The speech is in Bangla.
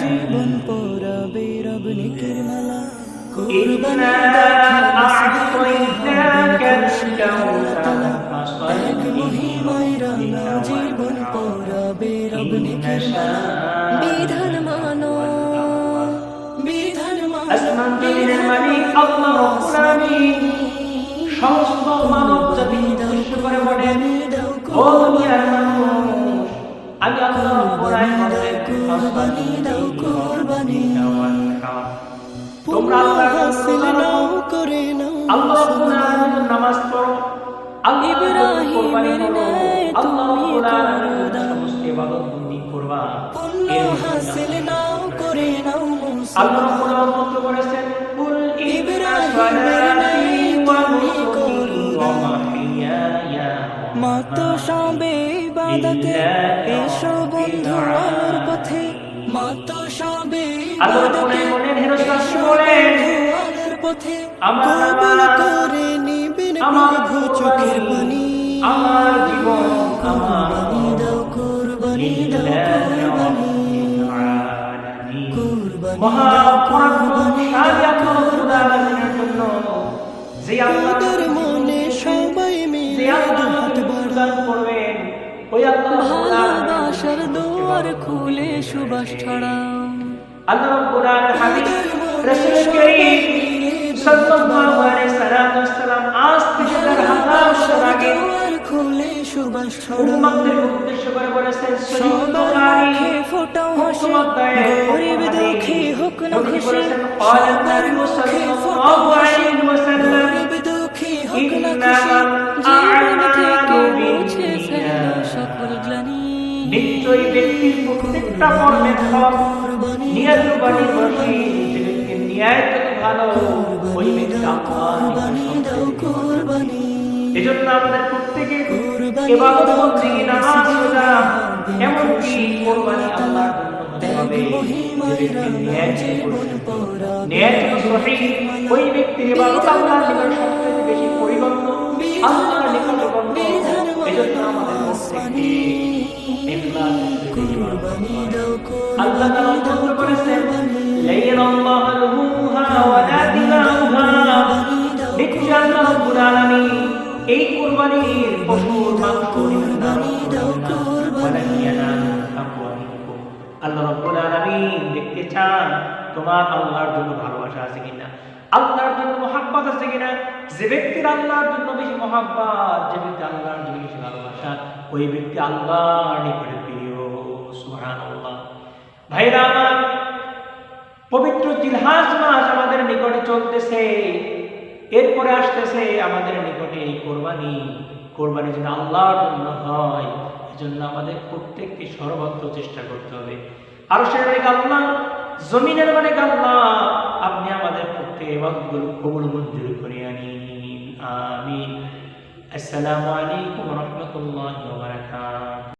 জীবন পড়াবে রব নিকের মালা কুরবানি দাও খালিস দিলে হবেন খুশি আল্লাহ তাআলা তার মহিমায় রাঙা জীবন পড়াবে রব নিকের মালা বিধান মানো বিধান আসমান মানো জমিনের মালিক আল্লাহ রাব্বুল আলামিন। সমস্ত মানব জাতি উদ্দেশ্য করে বলেন ও দুনিয়ার মানুষ আমি আল্লাহ রাব্বুল আলামিনের কুরবানি দাও কুরবানি তোমরা আল্লাহর হাসিল নাও করে। নাও আল্লাহ রাব্বুল নামাজ পড়ো। আল্লাহ ইব্রাহিমের ন্যায় আল্লাহ তুমি রাব্বুল আলামিনের করো। দান। সমস্ত ইবাদত বন্দি করবা। পুণ্য এর হাসিল নাও করে নাও আল্লাহ রাব্বুল আলামিন করেছেন কুল ইব্রাহিমের মত সবে বাদাতে এসো বন্ধু আমার পথে। মত সবে রাসূল এসো বন্ধু আমার পথে। কবুল করে নিবেন প্রভু চোখের পানি। আমার জীবন কুরবানি দাও কুরবানি। দাও কুরবানি কুরবানি। কুরবানি জন্য যে আল্লাহ ভালোবাসার দুয়ার খুলে সুবাস ছড়াও আল্লাহ রাব্বুল আলামিন হাবিব রাসূল করিম সাল্লাল্লাহু আলাইহি সাল্লাম আজ থেকে দেড় হাজার বছর আগে দুয়ার খুলে সুবাস ছড়াও উম্মতদের উদ্দেশ্য করে বলেছেন সহিহ সবার বুখারী মুখে ফোটাও হাসি অধ্যায়ে গরিব দুঃখী হোক না নবী খুশি বলেছেন, قال সবার النبي মুখে صلى ফোটাও الله হাসি عليه وسلم, গরিব দুঃখী হোক না إنما নিশ্চয়ই ব্যক্তির প্রত্যেকটা কর্মের ফল নিয়ত উপর নির্ভরশীল যে ব্যক্তির নিয়াত যত ভালো ওই ব্যক্তি এজন্য আমাদের প্রত্যেকে দাও বন্দেগী নামাজ রোজা এমনকি কোরবানি আল্লাহ আল্লাহর জন্য হতে হবে। ন্যায় ন্যায় ওই ব্যক্তির ইবাদত আল্লাহর নিকট সবচেয়ে বেশি পরিগণ্য আল্লাহর নিকট গণ্য এজন্য আমাদের আল্লাহ আল্লাহ আল্লাহ। আল্লাহ দেখতে চান তোমার আল্লাহর জন্য ভালোবাসা আছে কিনা, আল্লাহর জন্য মহাব্বত আছে কিনা, যে ব্যক্তির আল্লাহর জন্য বেশি মহাব্বত, যে ব্যক্তি আল্লাহর জন্য বেশি ভালোবাসা, ওই ব্যক্তি আল্লাহর নিকটে প্রিয় ভাইরা আমার, পবিত্র জিলহাজ মাস আমাদের নিকটে চলতেছে। এরপরে আসতেছে আমাদের নিকটে এই কোরবানি। কোরবানি যেন আল্লাহর জন্য হয়, এজন্য আমাদের প্রত্যেককে সর্বত্র চেষ্টা করতে হবে। আর সেটা আল্লাহ, জমিনের মানে আল্লাহ, আপনি আমাদের প্রত্যেক এবাদগুলো কবুল মঞ্জুর করে আনিন। আমিন। আসসালামু আলাইকুম রহমতুল্লাহ বারাকাতুহু।